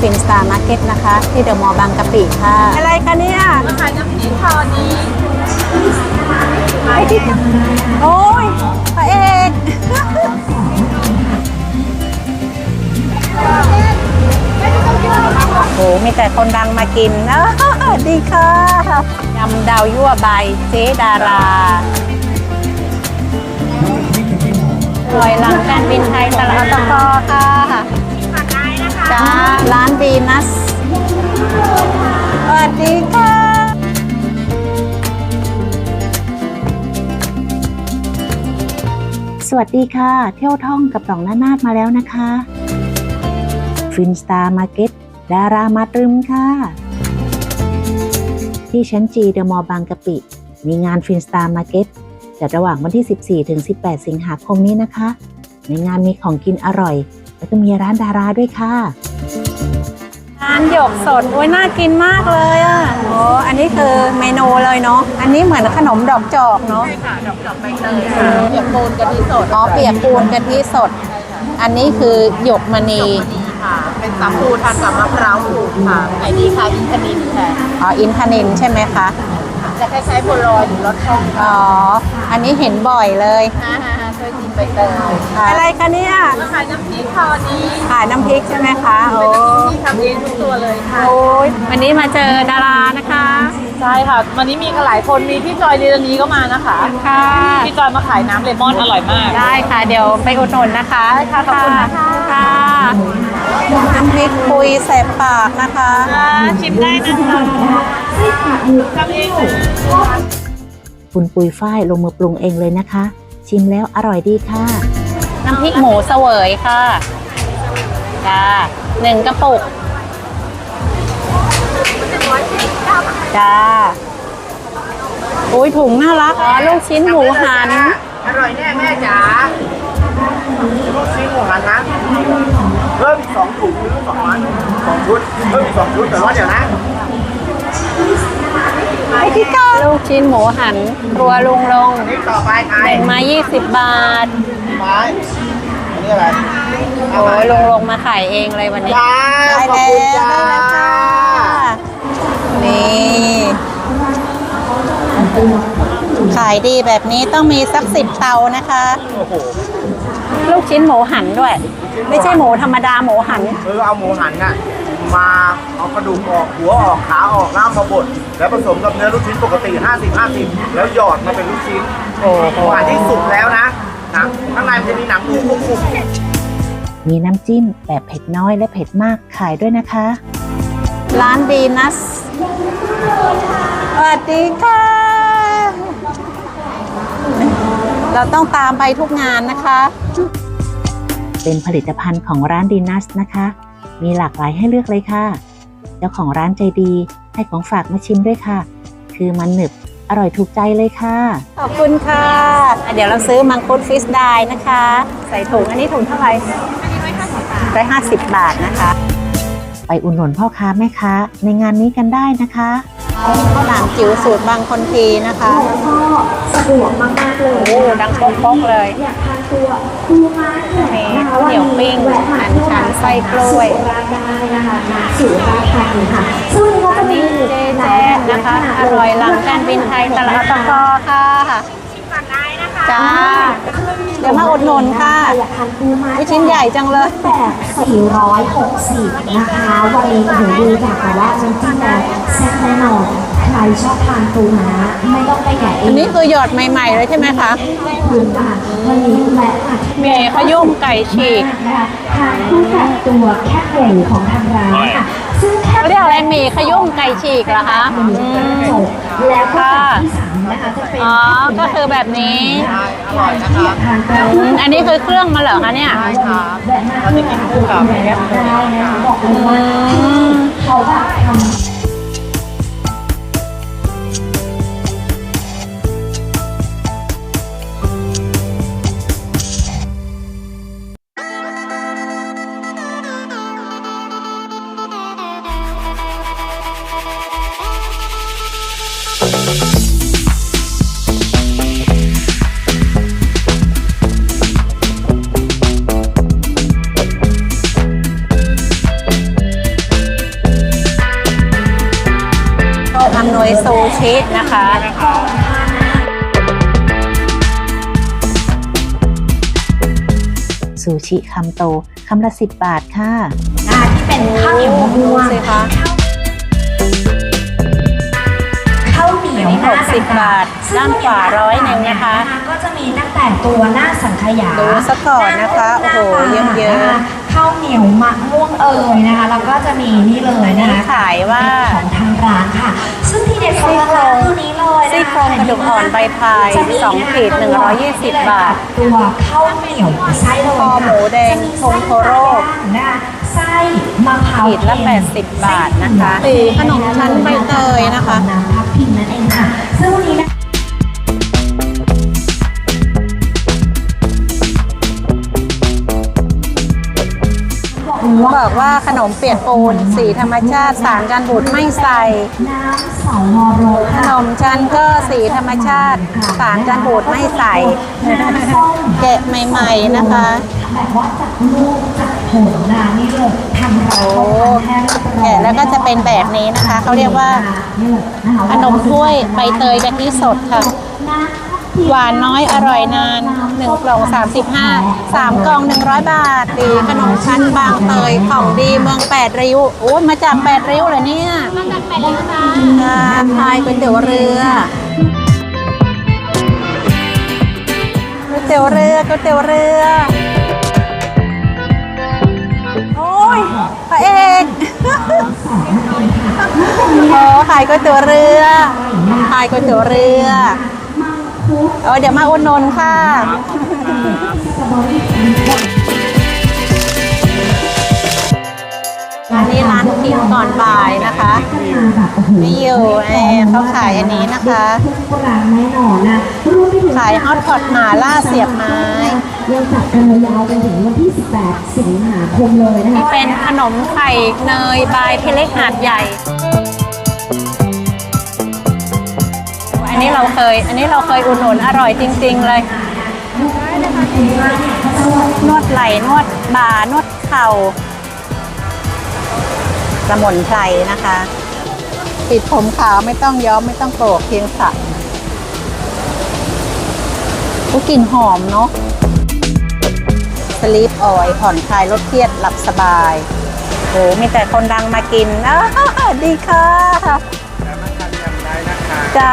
ฟินสตาร์มาร์เก็ตนะคะ ที่เดอะมอลล์บางกะปิค่ะ อะไรคะเนี่ยมาขายน้ำพริกคราวนี้ไอ้ที่โอ้ยพระเอกโอ้โหมีแต่คนดังมากินเออดีค่ะยำดาวยั่วใบายเจ๊ดาราลอยหลังการบินไทยตลาดตะกอค่ะผัดได้นะคะ จ้าร้านวีนัสสวัสดีค่ะสวัสดีค่ะ เที่ยวท่องกับสองนานาดมาแล้วนะคะ ฟินสตาร์มาร์เก็ตดารามาตรึมค่ะ ที่ชั้นจีเดอะมอลล์บางกะปิ มีงานฟินสตาร์มาร์เก็ตจัดระหว่างวันที่ 14 ถึง 18 สิงหาคมนี้นะคะ ในงานมีของกินอร่อย แล้วก็มีร้านดาราด้วยค่ะ ร้านหยกสด โอ้ยน่ากินมากเลยอะโอ้อันนี้คือเมนูเลยเนาะ อันนี้เหมือนขนมดอกจอกเนาะ ใช่ค่ะ ดอกดอกใบเตยค่ะเปียกปูนกะทิสด อ๋อ เปียกปูนกะทิสด อันนี้คือหยกมณีดีค่ะ เป็นสาคูทานกับมะพร้าวขูดค่ะไอ้นี่ค่ะอินทนินค่ะ อ๋อ อินทนินใช่ไหมคะจะคล้ายๆบัวลอยหรือรสช่องค่ะอ๋อ อันนี้เห็นบ่อยเลย ฮ่าฮ่าฮ่าช่วยกินใบเตยอะไรคะเนี่ยมาขายน้ำพริกคราวนี้ขายน้ำพริกใช่ไหมคะโอ้ที่ทำเองทุกตัวเลยค่ะโอ้ยวันนี้มาเจอดารานะคะใช่ค่ะวันนี้มีหลายคนมีพี่จอยลีลานีก็มานะคะค่ะพี่จอยมาขายน้ำเลมอนอร่อยมาก ได้ค่ะเดี๋ยวไปอุดหนุนนะคะได้ค่ะขอบคุณนะคะค่ะน้ำพริกคุยแสบปากนะคะชิมได้นะคะทำเองเลยคุณปุยฝ้ายลงมือปรุงเองเลยนะคะ ชิมแล้วอร่อยดีค่ะ น้ำพริกหมูเสวยค่ะจ้าหนึ่งกระปุกจ้าอุ้ยถุงน่ารักอ๋อลูกชิ้นหมูหัน อร่อยแน่แม่จ๋าลูกชิ้นหมูหันนะเพิ่มอีกสองถุงหรือสองอันสองชุดเพิ่มอีกสองชุดแต่ว่าเดี๋ยวนะไอ้ที่ก้า ลูกชิ้นหมูหันครัวลุงลงนี่ต่อไปใครหนึ่งมา 20 บาทไม้อันนี้อะไรโอ้ยลุงลงมาขายเองเลยวันนี้ จ้าได้ขอบแล้คุณวจ้าได้แล้วค่ะนี่ ขายดีแบบนี้ต้องมีสักสิบเตานะคะ โอ้โหลูกชิ้นหมูหันด้วย ไม่ใช่หมูธรรมดาหมูหันคือเอาหมูหันน่ะ มาเอากระดูกออกหัวออกขาออกแล้วเอามาบดแล้วผสมกับเนื้อลูกชิ้นปกติ 50 50 แล้วหยอดมาเป็นลูกชิ้นโอ้โหหมูหันที่สุกแล้วนะหนังข้างในมันจะมีหนังหมูกรุบมีน้ำจิ้มแบบเผ็ดน้อยและเผ็ดมากขายด้วยนะคะ ร้านดีนัสสวัสดีค่ะ เราต้องตามไปทุกงานนะคะ เป็นผลิตภัณฑ์ของร้านดีนัสนะคะ มีหลากหลายให้เลือกเลยค่ะ เจ้าของร้านใจดีให้ของฝากมาชิมด้วยค่ะ คือมันหนึบอร่อยถูกใจเลยค่ะ ขอบคุณค่ะ เดี๋ยวเราซื้อมังคุดฟิสได้นะคะ ใส่ถุงอันนี้ถุงเท่าไหร่ร้อยห้าสิบบาทนะคะ ไปอุ่นหนุนพ่อค้าแม่ค้าในงานนี้กันได้นะคะข้าวหลามจิ๋วสูตรบางคนทีนะคะก็สะดวกมากๆเลยโอ้ดังโป๊กๆเลยอยากทาน ตัวคูมาร์เก็ตมีนะคะข้าวเหนียวปิ้งแวะมาอันชันไส้กล้วยสุราษฎร์ได้นะคะมาสุราษฎร์ธานีค่ะซึ่งก็จะมีเจแจ๊นะคะอร่อยหลังการบินไทยตลาดตะกอค่ะจ้า เดี๋ยวมาอุดหนุนค่ะอยากทานคูมาร์วิเก็ตชิ้นใหญ่จังเลยแบบ460 นะคะวันนี้โอ้โหดูจากแต่ว่าน้ำจิ้มแล้วแซ่บแน่นอนใครชอบทานปูม้าไม่ต้องไปแกะเออันงนี้คือหยอดใหม่ๆเลยใช่ไหมคะพื้นบ้านวันนี้แวะมาที่มีขยุ่มไก่ฉีกนะคะทานคู่กับตัวแคบหมูของทางร้านค่ะซึ่งแคบ เขาเรียกอะไรหมี่ขยุ่มไก่ฉีกเหรอคะอืมจบแล้วก็แบบที่สามนะคะจะเป็นอ๋อ ก็คือแบบนี้ๆอร่อยนะครับทานกระอืมอันนี้คือเครื่องมันเหรอคะเนี่ย ใช่ครับแวะมาที่ร้านปูม้าได้นะคะบอกเลยว่าเขาแบบทำ อำนวยซูชินะคะซูชิคำโตคำละสิบบาทค่ะ ที่เป็นข้าวเหนียวมะม่วง ดูสิคะ นียวอันนี้ 60 บาท ด้านขวาร้อยหนึ่งนะคะ ก็จะมีตั้งแต่ตัวหน้าสังขยาดูซะก่อนนะคะโอ้โหเยิ้มๆข้าวเหนียวมะม่วงเอ่ยนะคะแล้วก็จะมีนี่เลยนะคะขายว่าของทางร้านค่ะ ซึ่งทีเด็ดของทางร้านตัวนี้เลยนะคะซี่โครงกระดูกอ่อนใบพายจะมีสองขีด120บาทตัวข้าวเหนียวไส้เลยคอหมูแดงจะมีทงโทโร่นะคะไส้มะพร้าวขีดละเค็ม80บาทนะคะไส้ถั่วขนมชั้นใบเตยนะคะน้ำทับทิมนั่นเองค่ะซึ่งวันนี้นะ บอกว่าขนมเปียกปูน สีธรรมชาติสารกันบูดไม่ใส่ขนมชั้นก็สีธรรมชาติสารกันบูดไม่ใส่แกะใหม่ๆนะคะแบบว่าจากลูกจากผลนะนี่เลยทำเราโอ้แค่เรียบร้อยแกะแล้วก็จะเป็นแบบนี้นะคะเขาเรียกว่าขนมถ้วยใบเตยกะทิสดค่ะ หวานน้อยอร่อยนาน 1กล่อง 35 3กล่อง 100 บาทดีขนมชั้นบางเตยของดีเมืองแปดริ้วโอ้ยมาจากแปดริ้วเหรอเนี่ยมาจากแปดริ้วค่ะพายก๋วยเตี๋ยวเรือก๋วยเตี๋ยวเรือก๋วยเตี๋ยวเรือโอ้ยพระเอกโอ้ขายก๋วยเตี๋ยวเรือขายก๋วยเตี๋ยวเรือ เออเดี๋ยวมาอุดหนนค่ะ อันนี้ร้านกินก่อนบ่ายนะคะมีอยู่เอ่อเขาขายอันนี้นะคะทุกร้านแน่นอนนะรวมไปถึงขายฮอตพอตหมาล่าเสียบไม้ยังจัดกันยาวไปถึงวันที่ 18 สิงหาคมเลยนะคะนี่เป็นขนมไข่เนยบายพี่เล็กหาดใหญ่ นนี้เราเคย อันนี้เราเคยอุดหนุนอร่อยจริง ๆ เลยนวดไหล่นวดบ่านวดเข่าสมุนไพรนะคะปิดผมขาวไม่ต้องย้อมไม่ต้องโกรกเพียงสระก็กลิ่นหอมเนาะสลีปออยผ่อนคลายลดเครียดหลับสบายโหมีแต่คนดังมากินอ้าวดีค่ะ จ้า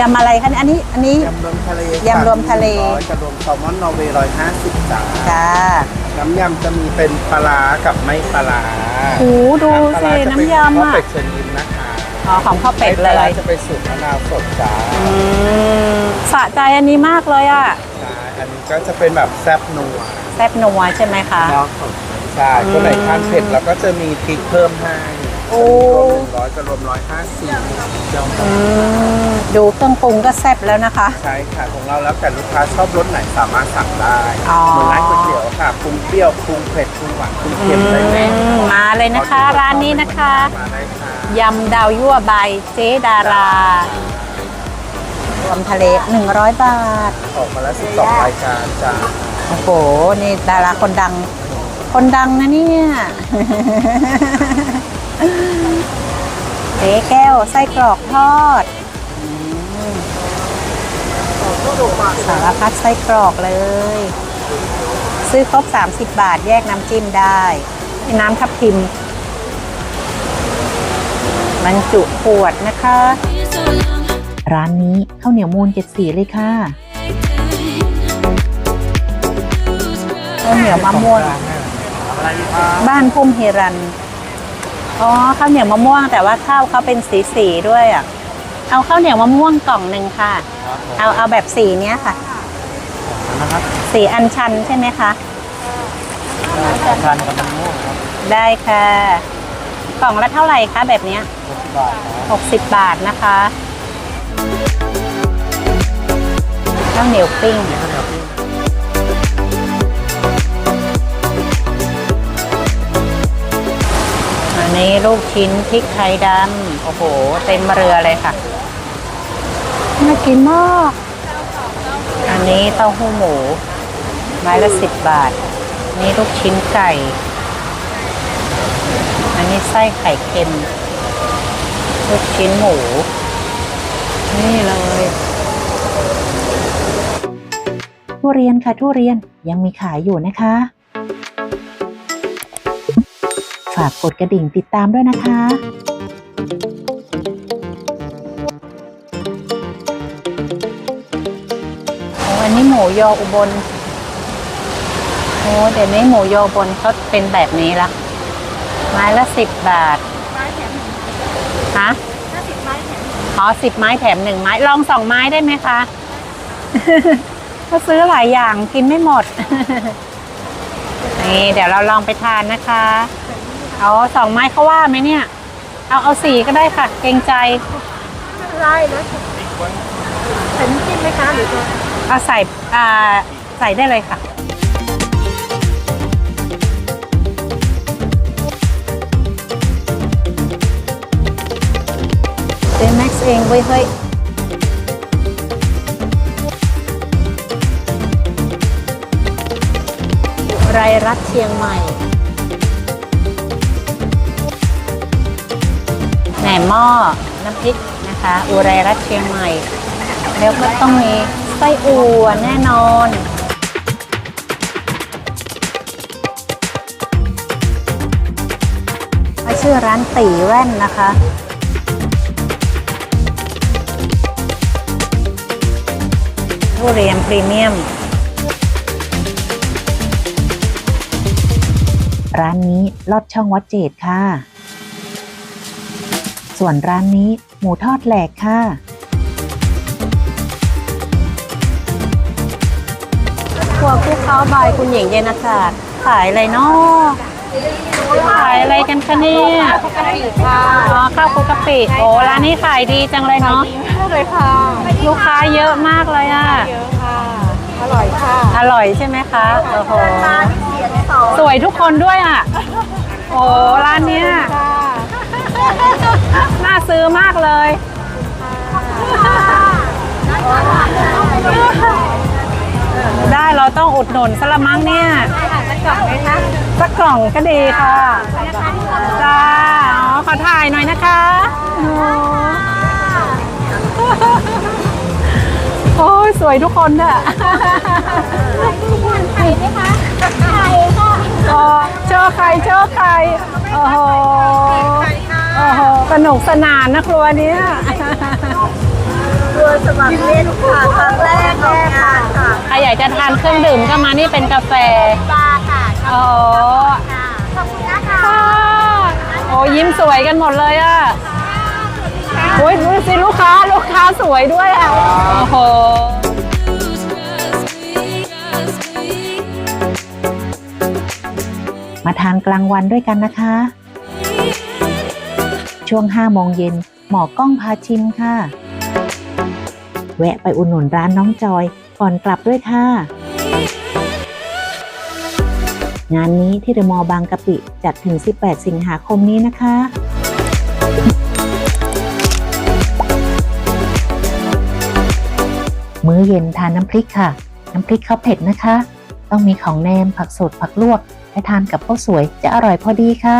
ยำอะไรคะเนี่ยอันนี้อันนี้ ยำรวมทะเลยำรวมทะเล ร้อยกระรวมแซลมอนนอร์เวย์ร้อยห้าสิบจ้าจ้าน้ำยำจะมีเป็นปลาร้ากับไม่ปลาร้าโอ้ดูปลาสิร้าจะเป็นน้ำยำข้าวอะเป็ดเชิญยิ้มนะคะอ๋อของข้าวเป็ดเลไม่ปลาร้ายจะเป็นสูตรมะนาวสดจ้าอืมสะใจอันนี้มากเลยอะใช่อันนี้ก็จะเป็นแบบแซ่บนัวแซ่บนัวใช่ไหมคะนอกสดใช่คนไหนทานเผ็ดเราก็จะมีพริกเพิ่มให้ โอ้รวมหนึ่งร้อยกระรวมร้อยห้าสิบเจ้าอืมดูเครื่องปรุงก็แซ่บแล้วนะคะ ใช่ค่ะของเราแล้วแต่ลูกค้าชอบรสไหนสามารถสั่งได้อ๋อ เหมือนร้านก๋วยเตี๋ยวค่ะปรุงเปรี้ยวปรุงเผ็ดปรุงหวานปรุงอืเค็มได้เลยมมาเลยนะคะ ร้านนี้นะคะ มาได้ค่ะยำดาวยั่วบายเจ๊ดารารวมทะเล 100 บาท ออกมาแล้วสิบสองรายการจ้าโอ้โห นี่ดาราคนดัง คนดังนะเนี่ย เจ๊แก้วไส้กรอกทอดอืมสารพัดไส้กรอกเลย ซื้อครบ 30 บาทแยกน้ำจิ้มได้นี่น้ำทับทิมบรรจุขวดนะคะ ร้านนี้ข้าวเหนียวมูลเจ็ดสีเลยค่ะข้าวเหนียวมะม่วงบ้านพุ่มเฮรัน อ๋อข้าวเหนียวมะม่วง แต่ว่าข้าวเขาเป็นสีสีๆด้วยอะ เอาข้าวเหนียวมะม่วงกล่องหนึ่งค่ะเอาเอาแบบสีเนี้ยค่ะ นะครับสีอัญชันใช่ไหมคะ ทานกับมะม่วงครับได้ค่ะ กล่องละเท่าไหร่คะแบบเนี้ย หกสิบบาทครับ60 บาทนะคะข้าวเหนียวปิ้ง อันนี้ลูกชิ้นพริกไทยดำโอ้โห เต็มเรือเลยค่ะ น่ากินมาก อันนี้เต้าหู้หมู ไม้ละสิบบาท นี่ลูกชิ้นไก่ อันนี้ไส้ไข่เค็ม ลูกชิ้นหมู นี่เลยทุเรียนค่ะทุเรียนยังมีขายอยู่นะคะ ฝากกดกระดิ่งติดตามด้วยนะคะโอ้อันนี้หมูยออุบลโอ้เดี๋ยวนี้หมูยออุบลเขาเป็นแบบนี้ละไม้ละสิบบาทฮะอ๋อสิบไม้แถมหนึ่งไม้ ลองสองไม้ได้ไหมคะก็ซื้อหลายอย่างกินไม่หมด นี่เดี๋ยวเราลองไปทานนะคะ เอาสองไม้เขาว่าไหมเนี่ย เอาเอาสี่ก็ได้ค่ะ เกรงใจได้นะใส่น้ำจิ้มไหมคะหรือจะเอาใส่อ่าใส่ได้เลยค่ะ เป็นแม็กซ์เองเว้ยเฮ้ยไรรัฐเชียงใหม่ หมหม้อน้ำพริกนะคะ อุไรรัฐเชียงใหม่ แล้วก็ต้องมีไส้อั่วแน่นอนชื่อร้านตีแว่นนะคะ ทุเรียนพรีเมียม ร้านนี้ลอดช่องวัดเจดค่ะ ส่วนร้านนี้หมูทอดแหลกค่ะ ครัวคู่เขาบายคุณหญิงเยนศาสตร์ขายอะไรเนาะขายอะไรกันคะเนี่ยอ๋อข้าวคลุกกะปิ โอ้ร้านนี้ขายดีจังเลยเนาะเลยค่ะลูกค้าเยอะมากเลยอะเยอะค่ะ อร่อยค่ะ อร่อยใช่ไหมคะ โอ้โหเสียงสองสวยทุกคนด้วยอะ โอ้ร้านเนี้ยค่ะ น่าซื้อมากเลยได้เราต้องอุดหนุนสละมั้งเนี่ยจะกลับไหมคะสักกล่องก็ดีค่ะ จ้า อ๋อ ขอถ่ายหน่อยนะคะโอ้โอ้ยสวยทุกคนเนี่ยไข่ไหมคะไข่ค่ะอ๋อเจอใครเจอใครโอ้โห โอ้โหสนุกสนานนะครัวเนี้ยตัวสมัครเล่นค่ะครั้งแรกออกงานค่ะใครอยากจะทานเครื่องดื่มก็มานี่เป็นกาแฟปลาค่ะอ๋อขอบคุณนะคะค่ะโอ้ยิ้มสวยกันหมดเลยอะโอ้ยดูสิลูกค้าลูกค้าสวยด้วยอะโอ้โหมาทานกลางวันด้วยกันนะคะ ช่วง5โมงเย็นหมอกล้องพาชิมค่ะ แวะไปอุดหนุนร้านน้องจอยก่อนกลับด้วยค่ะ งานนี้ที่เดอะมอลล์บางกะปิจัดถึง 18 สิงหาคมนี้นะคะ มื้อเย็นทานน้ำพริกค่ะ น้ำพริกข้าวเผ็ดนะคะ ต้องมีของแนมผักสดผักลวกและทานกับข้าวสวยจะอร่อยพอดีค่ะ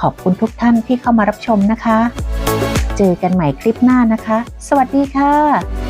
ขอบคุณทุกท่านที่เข้ามารับชมนะคะ เจอกันใหม่คลิปหน้านะคะ สวัสดีค่ะ